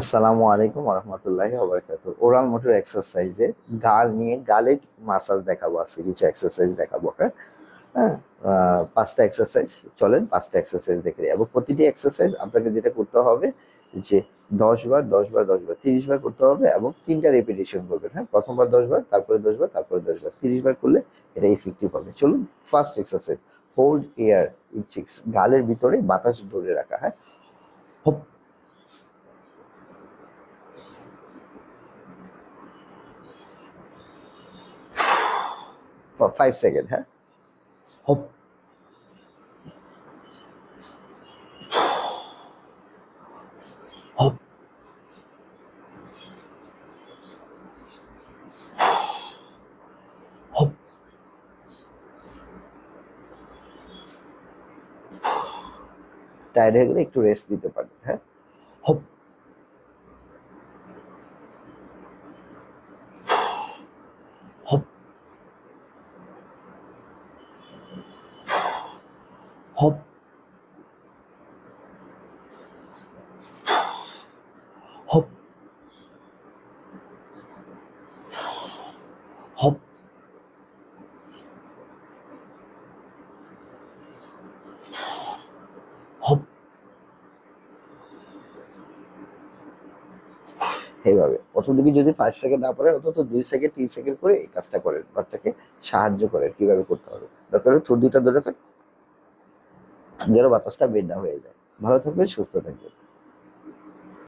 আসসালামু আলাইকুম রহমতুল্লাহি ওবরাকাত ওরাল মোটর এক্সারসাইজে গাল নিয়ে গালে মাসাজ দেখাবো আজকে, কিছু এক্সারসাইজ দেখাবো হ্যাঁ? পাঁচটা এক্সারসাইজ চলেন পাঁচটা এক্সারসাইজ দেখে। এবং প্রতিটি এক্সারসাইজ আপনাকে যেটা করতে হবে যে দশ বার দশ বার দশ বার, তিরিশ বার করতে হবে এবং তিনটা রেপিটেশন করবেন হ্যাঁ? প্রথমবার দশ বার, তারপরে দশ বার, তারপরে দশ বার। তিরিশ বার করলে এটা ইফেক্টিভ হবে। চলুন first exercise hold air in cheeks গালের ভিতরে বাতাস ধরে রাখা হ্যাঁ? for five seconds, huh? Hop. Hop. Hop. Tired হয়ে গেলে একটু রেস্ট দিতে পারবেন হ্যাঁ হপ হপ হপ হপ এইভাবে। প্রথমদিকে যদি ফাইভ সেকেন্ড না পারে অন্তত দুই সেকেন্ড, তিন সেকেন্ড করে এই কাজটা করেন। বাচ্চাকে সাহায্য করেন কীভাবে করতে হবে। দরকার হলে দুইটা ধরে যেন বাতাসটা বের হয়ে যায়। ভালো থাকবেন সুস্থ থাকবেন।